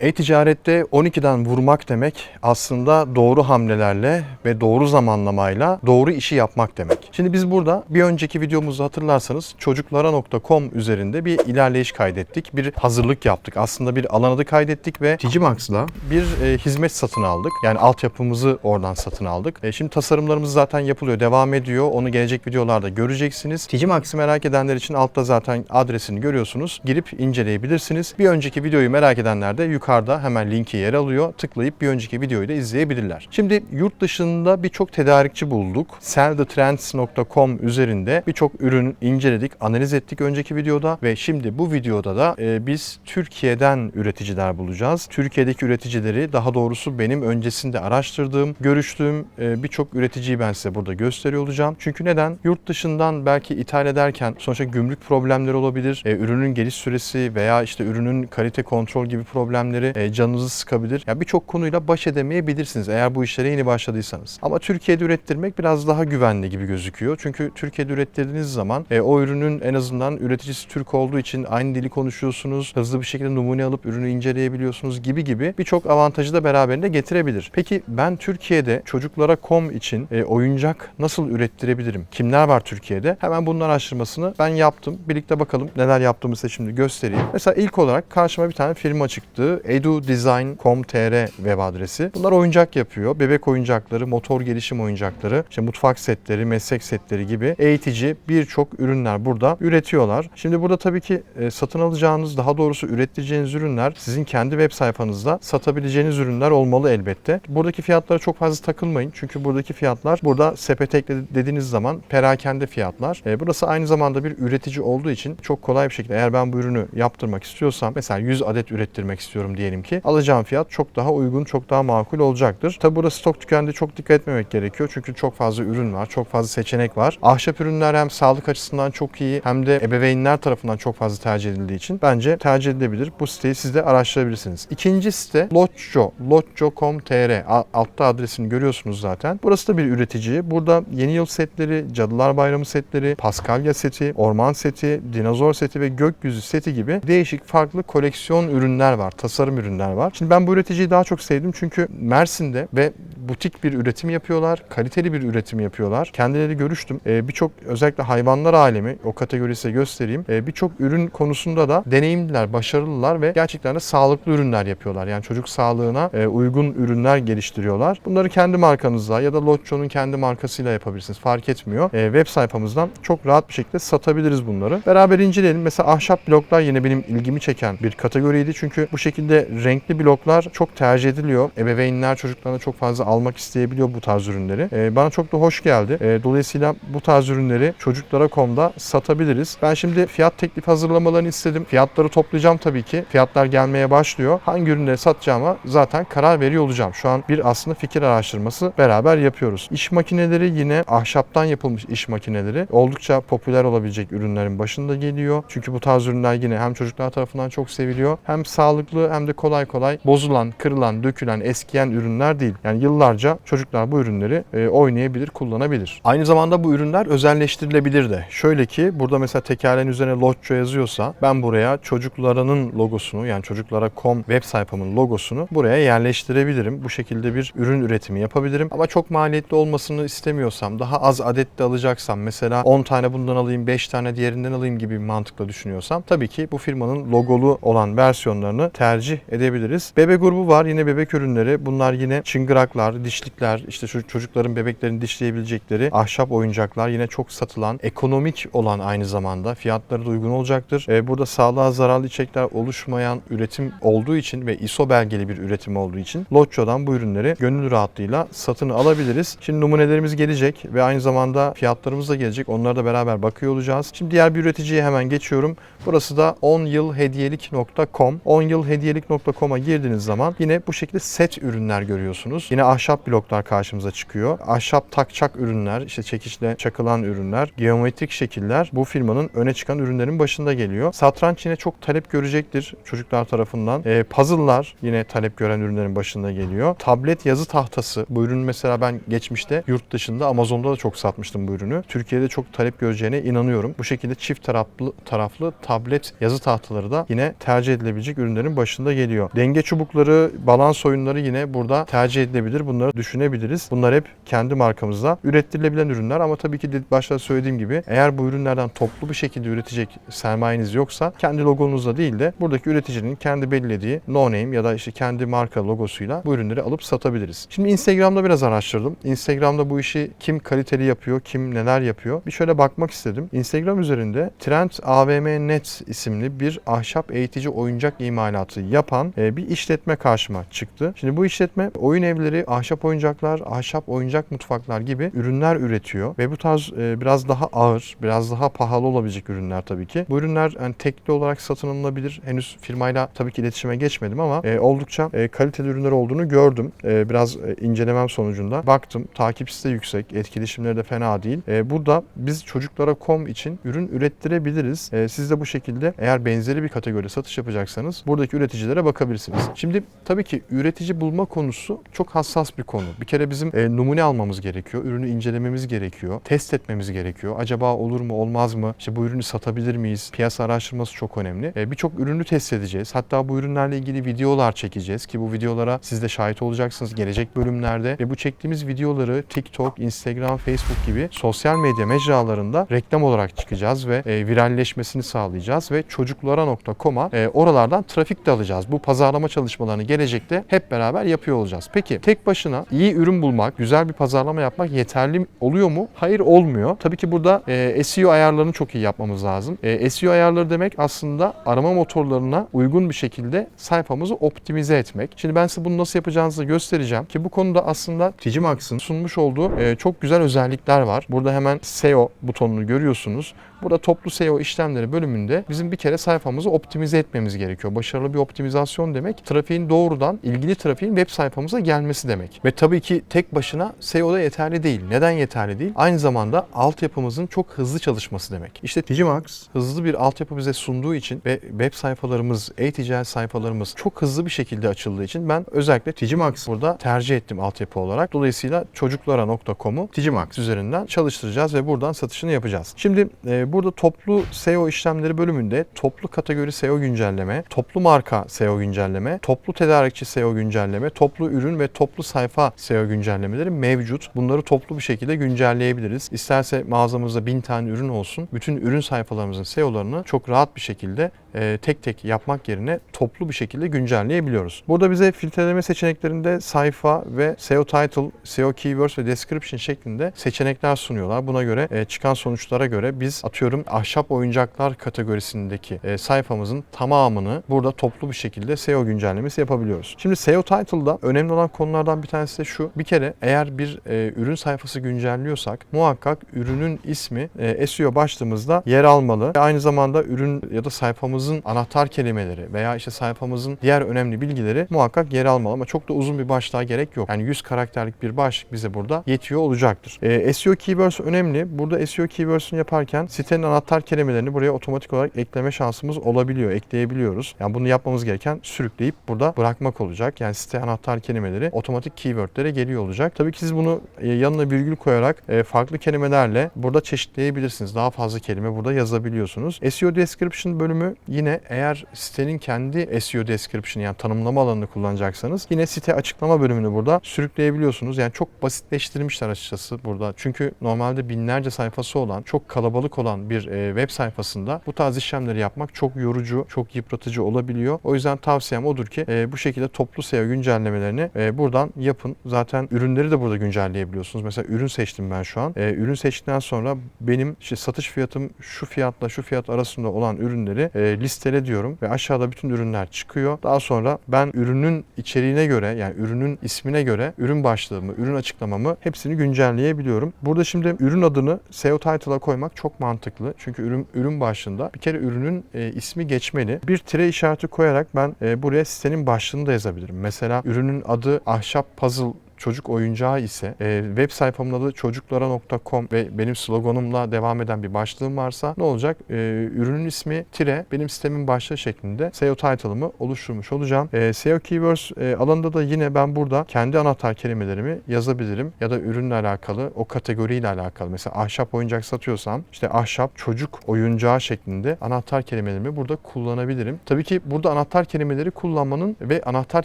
E-ticarette 12'den vurmak demek aslında doğru hamlelerle ve doğru zamanlamayla doğru işi yapmak demek. Şimdi biz burada bir önceki videomuzda hatırlarsanız çocuklara.com üzerinde bir ilerleyiş kaydettik. Bir hazırlık yaptık. Aslında bir alan adı kaydettik ve Digimax'la bir e, hizmet satın aldık. Yani altyapımızı oradan satın aldık. E, şimdi tasarımlarımız zaten yapılıyor, devam ediyor. Onu gelecek videolarda göreceksiniz. Digimax'ı merak edenler için altta zaten adresini görüyorsunuz. Girip inceleyebilirsiniz. Bir önceki videoyu merak edenler de yukarıda hemen linki yer alıyor. Tıklayıp bir önceki videoyu da izleyebilirler. Şimdi yurt dışında birçok tedarikçi bulduk. sellthetrends.com üzerinde birçok ürün inceledik, analiz ettik önceki videoda ve şimdi bu videoda da e, biz Türkiye'den üreticiler bulacağız. Türkiye'deki üreticileri daha doğrusu benim öncesinde araştırdığım, görüştüğüm e, birçok üreticiyi ben size burada gösteriyor olacağım. Çünkü neden? Yurt dışından belki ithal ederken sonuçta gümrük problemleri olabilir. E, ürünün geliş süresi veya işte ürünün kalite kontrol gibi problemleri e, canınızı sıkabilir. Yani birçok konuyla baş edemeyebilirsiniz eğer bu işlere yeni başladıysanız. Ama Türkiye'de ürettirmek biraz daha güvenli gibi gözüküyor. Çünkü Türkiye'de ürettirdiğiniz zaman e, o ürünün en azından üreticisi Türk olduğu için aynı dili konuşuyorsunuz. Hızlı bir şekilde numune alıp ürünü inceleyebiliyorsunuz gibi gibi birçok avantajı da beraberinde getirebilir. Peki ben Türkiye'de çocuklara.com için e, oyuncak nasıl ürettirebilirim? Kimler var Türkiye'de? Hemen bunun araştırmasını ben yaptım. Birlikte bakalım neler yaptığımı size şimdi göstereyim. Mesela ilk olarak karşıma bir tane firma çıktı. edudesign.com.tr web adresi. Bunlar oyuncak yapıyor. Bebek oyuncakları, motor gelişim oyuncakları, işte mutfak setleri, meslek setleri gibi eğitici birçok ürünler burada üretiyorlar. Şimdi burada tabii ki e, satın alacağınız, daha doğrusu ürettireceğiniz ürünler sizin kendi web sayfanızda satabileceğiniz ürünler olmalı elbette. Buradaki fiyatlara çok fazla takılmayın. Çünkü buradaki fiyatlar burada sepete dediğiniz zaman perakende fiyatlar. E, burası aynı zamanda bir üretici olduğu için çok kolay bir şekilde eğer ben bu ürünü yaptırmak istiyorsam mesela 100 adet ürettirmek istiyorum diyelim ki alacağım fiyat çok daha uygun, çok daha makul olacaktır. Tabi burada stok tükendi çok dikkat etmemek gerekiyor. Çünkü çok fazla ürün var, çok fazla seçenek var. Ahşap ürünler hem sağlık açısından çok iyi hem de ebeveynler tarafından çok fazla tercih edildiği için bence tercih edilebilir. Bu siteyi siz de araştırabilirsiniz. İkinci site Lotco, lotco.com.tr altta adresini görüyorsunuz zaten. Burası da bir üretici. Burada yeni yıl setleri, Cadılar Bayramı setleri, Paskalya seti, orman seti, dinozor seti ve gökyüzü seti gibi değişik farklı koleksiyon ürünler var, tasarım ürünler var. Şimdi ben bu üreticiyi daha çok sevdim çünkü Mersin'de ve butik bir üretim yapıyorlar, kaliteli bir üretim yapıyorlar. Kendileri görüştüm. Ee, birçok özellikle hayvanlar alemi, o kategoriyi size göstereyim. Ee, birçok ürün konusunda da deneyimliler, başarılılar ve gerçekten de sağlıklı ürünler yapıyorlar. Yani çocuk sağlığına e, uygun ürünler geliştiriyorlar. Bunları kendi markanızla ya da Lotcho'nun kendi markasıyla yapabilirsiniz. Fark etmiyor. E, web sayfamızdan çok rahat bir şekilde satabiliriz bunları. Beraber inceleyelim. Mesela ahşap bloklar yine benim ilgimi çeken bir kategoriydi. Çünkü bu şekilde renkli bloklar çok tercih ediliyor. Ebeveynler çocuklarına çok fazla almak isteyebiliyor bu tarz ürünleri. E, bana çok da hoş geldi. E, dolayısıyla bu tarz ürünleri çocuklara.com'da satabiliriz. Ben şimdi fiyat teklif hazırlamalarını istedim. Fiyatları toplayacağım tabii ki. Fiyatlar gelmeye başlıyor. Hangi ürünleri satacağıma zaten karar veriyor olacağım. Şu an bir aslında fikir araştırması beraber yapıyoruz. İş makineleri yine ahşaptan yapılmış iş makineleri. Oldukça popüler olabilecek ürünlerin başında geliyor. Çünkü bu tarz ürünler yine hem çocuklar tarafından çok seviliyor. Hem sağlıklı hem de kolay kolay bozulan, kırılan, dökülen, eskiyen ürünler değil. Yani yıllarca çocuklar bu ürünleri e, oynayabilir, kullanabilir. Aynı zamanda bu ürünler özelleştirilebilir de. Şöyle ki burada mesela tekerleğin üzerine Lotco yazıyorsa ben buraya çocuklarının logosunu yani çocuklara.com web sayfamın logosunu buraya yerleştirebilirim. Bu şekilde bir ürün üretimi yapabilirim. Ama çok maliyetli olmasını istemiyorsam, daha az adette alacaksam mesela 10 tane bundan alayım, 5 tane diğerinden alayım gibi bir mantıkla düşünüyorsam tabii ki bu firmanın logolu olan versiyonlarını tercih edebiliriz. Bebek grubu var. Yine bebek ürünleri. Bunlar yine çıngıraklar, dişlikler, işte şu çocukların bebeklerini dişleyebilecekleri ahşap oyuncaklar yine çok satılan, ekonomik olan aynı zamanda fiyatları da uygun olacaktır. Ee, burada sağlığa zararlı içerikler oluşmayan üretim olduğu için ve ISO belgeli bir üretim olduğu için Lotcho'dan bu ürünleri gönül rahatlığıyla satın alabiliriz. Şimdi numunelerimiz gelecek ve aynı zamanda fiyatlarımız da gelecek. Onlara da beraber bakıyor olacağız. Şimdi diğer bir üreticiye hemen geçiyorum. Burası da 10 yılhediyelik.com. 10 yılhediyelik.com'a girdiğiniz zaman yine bu şekilde set ürünler görüyorsunuz. Yine ahşap ahşap bloklar karşımıza çıkıyor. Ahşap takçak ürünler, işte çekişle çakılan ürünler, geometrik şekiller bu firmanın öne çıkan ürünlerin başında geliyor. Satranç yine çok talep görecektir çocuklar tarafından. E, puzzle'lar yine talep gören ürünlerin başında geliyor. Tablet yazı tahtası. Bu ürün mesela ben geçmişte yurt dışında Amazon'da da çok satmıştım bu ürünü. Türkiye'de çok talep göreceğine inanıyorum. Bu şekilde çift taraflı taraflı tablet yazı tahtaları da yine tercih edilebilecek ürünlerin başında geliyor. Denge çubukları, balans oyunları yine burada tercih edilebilir. Bunları düşünebiliriz. Bunlar hep kendi markamızda ürettirilebilen ürünler ama tabii ki başta söylediğim gibi eğer bu ürünlerden toplu bir şekilde üretecek sermayeniz yoksa kendi logonuzla değil de buradaki üreticinin kendi belirlediği no name ya da işte kendi marka logosuyla bu ürünleri alıp satabiliriz. Şimdi Instagram'da biraz araştırdım. Instagram'da bu işi kim kaliteli yapıyor, kim neler yapıyor. Bir şöyle bakmak istedim. Instagram üzerinde Trend AVM Net isimli bir ahşap eğitici oyuncak imalatı yapan e, bir işletme karşıma çıktı. Şimdi bu işletme oyun evleri, ahşap oyuncaklar, ahşap oyuncak mutfaklar gibi ürünler üretiyor ve bu tarz e, biraz daha ağır, biraz daha pahalı olabilecek ürünler tabii ki. Bu ürünler yani tekli olarak satın alınabilir. Henüz firmayla tabii ki iletişime geçmedim ama e, oldukça e, kaliteli ürünler olduğunu gördüm. E, biraz e, incelemem sonucunda baktım. Takipçisi de yüksek, etkileşimleri de fena değil. E, burada biz çocuklara kom için ürün ürettirebiliriz. E, siz de bu şekilde eğer benzeri bir kategoride satış yapacaksanız buradaki üreticilere bakabilirsiniz. Şimdi tabii ki üretici bulma konusu çok hassas bir konu. Bir kere bizim e, numune almamız gerekiyor. Ürünü incelememiz gerekiyor. Test etmemiz gerekiyor. Acaba olur mu olmaz mı? İşte bu ürünü satabilir miyiz? Piyasa araştırması çok önemli. E, Birçok ürünü test edeceğiz. Hatta bu ürünlerle ilgili videolar çekeceğiz ki bu videolara siz de şahit olacaksınız gelecek bölümlerde. Ve bu çektiğimiz videoları TikTok, Instagram, Facebook gibi sosyal medya mecralarında reklam olarak çıkacağız ve e, viralleşmesini sağlayacağız ve çocuklara.com'a e, oralardan trafik de alacağız. Bu pazarlama çalışmalarını gelecekte hep beraber yapıyor olacağız. Peki tek başına iyi ürün bulmak, güzel bir pazarlama yapmak yeterli oluyor mu? Hayır olmuyor. Tabii ki burada e, SEO ayarlarını çok iyi yapmamız lazım. E, SEO ayarları demek aslında arama motorlarına uygun bir şekilde sayfamızı optimize etmek. Şimdi ben size bunu nasıl yapacağınızı göstereceğim ki bu konuda aslında Digimax'ın sunmuş olduğu e, çok güzel özellikler var. Burada hemen SEO butonunu görüyorsunuz. Burada toplu SEO işlemleri bölümünde bizim bir kere sayfamızı optimize etmemiz gerekiyor. Başarılı bir optimizasyon demek trafiğin doğrudan ilgili trafiğin web sayfamıza gelmesi demek. Ve tabii ki tek başına SEO'da yeterli değil. Neden yeterli değil? Aynı zamanda altyapımızın çok hızlı çalışması demek. İşte Digimax hızlı bir altyapı bize sunduğu için ve web sayfalarımız, e-ticaret sayfalarımız çok hızlı bir şekilde açıldığı için ben özellikle Digimax burada tercih ettim altyapı olarak. Dolayısıyla çocuklara.com'u Digimax üzerinden çalıştıracağız ve buradan satışını yapacağız. Şimdi e, burada toplu SEO işlemleri bölümünde toplu kategori SEO güncelleme, toplu marka SEO güncelleme, toplu tedarikçi SEO güncelleme, toplu ürün ve toplu sayfa SEO güncellemeleri mevcut. Bunları toplu bir şekilde güncelleyebiliriz. İsterse mağazamızda bin tane ürün olsun. Bütün ürün sayfalarımızın SEO'larını çok rahat bir şekilde e, tek tek yapmak yerine toplu bir şekilde güncelleyebiliyoruz. Burada bize filtreleme seçeneklerinde sayfa ve SEO title, SEO keywords ve description şeklinde seçenekler sunuyorlar. Buna göre e, çıkan sonuçlara göre biz atıyorum ahşap oyuncaklar kategorisindeki e, sayfamızın tamamını burada toplu bir şekilde SEO güncellemesi yapabiliyoruz. Şimdi SEO title'da önemli olan konulardan bir tanesi de şu. Bir kere eğer bir e, ürün sayfası güncelliyorsak muhakkak ürünün ismi e, SEO başlığımızda yer almalı. Ve aynı zamanda ürün ya da sayfamızın anahtar kelimeleri veya işte sayfamızın diğer önemli bilgileri muhakkak yer almalı ama çok da uzun bir başlığa gerek yok. Yani 100 karakterlik bir başlık bize burada yetiyor olacaktır. E, SEO keywords önemli. Burada SEO keywords'ünü yaparken sitenin anahtar kelimelerini buraya otomatik olarak ekleme şansımız olabiliyor, ekleyebiliyoruz. Yani bunu yapmamız gereken sürükleyip burada bırakmak olacak. Yani site anahtar kelimeleri otomatik keywordlere geliyor olacak. Tabii ki siz bunu e, yanına virgül koyarak e, farklı kelimelerle burada çeşitleyebilirsiniz. Daha fazla kelime burada yazabiliyorsunuz. SEO description bölümü yine eğer sitenin kendi SEO description yani tanımlama alanını kullanacaksanız yine site açıklama bölümünü burada sürükleyebiliyorsunuz. Yani çok basitleştirmişler açıkçası burada. Çünkü normalde binlerce sayfası olan, çok kalabalık olan bir e, web sayfasında bu tarz işlemleri yapmak çok yorucu, çok yıpratıcı olabiliyor. O yüzden tavsiyem odur ki e, bu şekilde toplu SEO güncellemelerini e, buradan yapın. Zaten ürünleri de burada güncelleyebiliyorsunuz. Mesela ürün seçtim ben şu an. Ürün seçtikten sonra benim işte satış fiyatım şu fiyatla şu fiyat arasında olan ürünleri listele diyorum ve aşağıda bütün ürünler çıkıyor. Daha sonra ben ürünün içeriğine göre yani ürünün ismine göre ürün başlığımı, ürün açıklamamı hepsini güncelleyebiliyorum. Burada şimdi ürün adını SEO title'a koymak çok mantıklı. Çünkü ürün ürün başlığında bir kere ürünün e, ismi geçmeli. Bir tire işareti koyarak ben e, buraya sitenin başlığını da yazabilirim. Mesela ürünün adı ahşap puzzle çocuk oyuncağı ise e, web sayfamın adı çocuklara.com ve benim sloganımla devam eden bir başlığım varsa ne olacak? E, ürünün ismi tire benim sistemin başlığı şeklinde SEO title'ımı oluşturmuş olacağım. E, SEO Keywords e, alanında da yine ben burada kendi anahtar kelimelerimi yazabilirim ya da ürünle alakalı o kategoriyle alakalı. Mesela ahşap oyuncak satıyorsam işte ahşap çocuk oyuncağı şeklinde anahtar kelimelerimi burada kullanabilirim. Tabii ki burada anahtar kelimeleri kullanmanın ve anahtar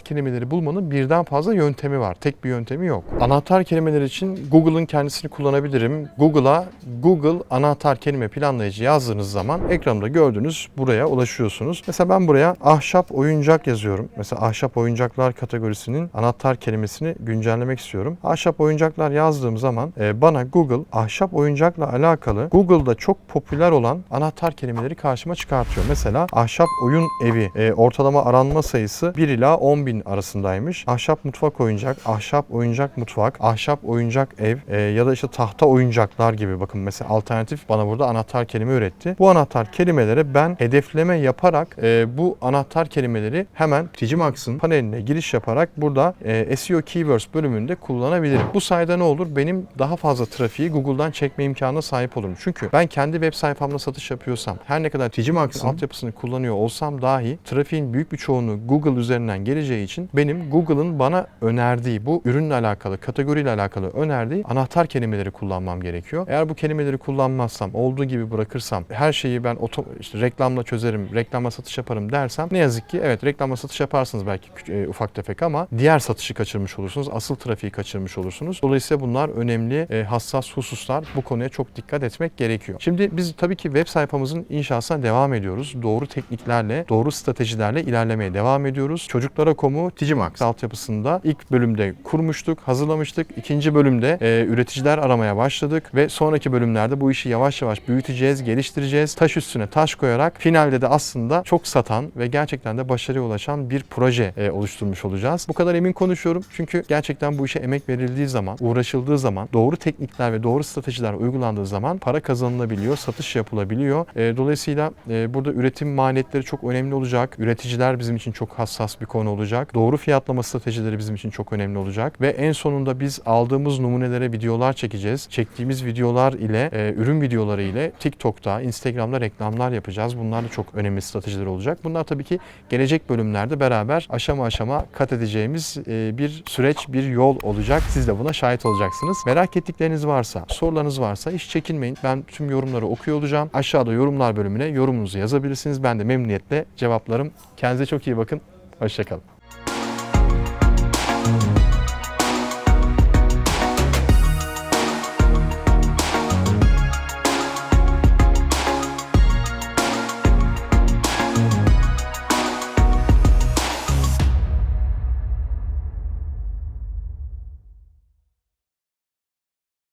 kelimeleri bulmanın birden fazla yöntemi var. Tek bir yöntemi yok. Anahtar kelimeler için Google'ın kendisini kullanabilirim. Google'a Google anahtar kelime planlayıcı yazdığınız zaman ekranda gördüğünüz buraya ulaşıyorsunuz. Mesela ben buraya ahşap oyuncak yazıyorum. Mesela ahşap oyuncaklar kategorisinin anahtar kelimesini güncellemek istiyorum. Ahşap oyuncaklar yazdığım zaman e, bana Google ahşap oyuncakla alakalı Google'da çok popüler olan anahtar kelimeleri karşıma çıkartıyor. Mesela ahşap oyun evi e, ortalama aranma sayısı 1 ila 10 bin arasındaymış. Ahşap mutfak oyuncak, ahşap oyuncak mutfak, ahşap oyuncak ev e, ya da işte tahta oyuncaklar gibi bakın mesela alternatif bana burada anahtar kelime üretti. Bu anahtar kelimelere ben hedefleme yaparak e, bu anahtar kelimeleri hemen Digimax'ın paneline giriş yaparak burada e, SEO Keywords bölümünde kullanabilirim. Bu sayede ne olur? Benim daha fazla trafiği Google'dan çekme imkanına sahip olurum. Çünkü ben kendi web sayfamda satış yapıyorsam, her ne kadar Digimax'ın altyapısını kullanıyor olsam dahi trafiğin büyük bir çoğunluğu Google üzerinden geleceği için benim Google'ın bana önerdiği bu ürünle alakalı, kategoriyle alakalı önerdiği anahtar kelimeleri kullanmam gerekiyor. Eğer bu kelimeleri kullanmazsam, olduğu gibi bırakırsam, her şeyi ben oto, işte reklamla çözerim, reklamla satış yaparım dersem ne yazık ki evet reklamla satış yaparsınız belki e, ufak tefek ama diğer satışı kaçırmış olursunuz, asıl trafiği kaçırmış olursunuz. Dolayısıyla bunlar önemli, e, hassas hususlar. Bu konuya çok dikkat etmek gerekiyor. Şimdi biz tabii ki web sayfamızın inşasına devam ediyoruz. Doğru tekniklerle, doğru stratejilerle ilerlemeye devam ediyoruz. Çocuklara komu Digimax altyapısında ilk bölümde kurmuştuk, hazırlamıştık. İkinci bölümde e, üreticiler aramaya başladık ve sonraki bölümlerde bu işi yavaş yavaş büyüteceğiz, geliştireceğiz. Taş üstüne taş koyarak finalde de aslında çok satan ve gerçekten de başarıya ulaşan bir proje e, oluşturmuş olacağız. Bu kadar emin konuşuyorum çünkü gerçekten bu işe emek verildiği zaman, uğraşıldığı zaman, doğru teknikler ve doğru stratejiler uygulandığı zaman para kazanılabiliyor, satış yapılabiliyor. E, dolayısıyla e, burada üretim maliyetleri çok önemli olacak. Üreticiler bizim için çok hassas bir konu olacak. Doğru fiyatlama stratejileri bizim için çok önemli ve en sonunda biz aldığımız numunelere videolar çekeceğiz. Çektiğimiz videolar ile e, ürün videoları ile TikTok'ta, Instagram'da reklamlar yapacağız. Bunlar da çok önemli stratejiler olacak. Bunlar tabii ki gelecek bölümlerde beraber aşama aşama kat edeceğimiz e, bir süreç, bir yol olacak. Siz de buna şahit olacaksınız. Merak ettikleriniz varsa, sorularınız varsa hiç çekinmeyin. Ben tüm yorumları okuyor olacağım. Aşağıda yorumlar bölümüne yorumunuzu yazabilirsiniz. Ben de memnuniyetle cevaplarım. Kendinize çok iyi bakın. Hoşçakalın.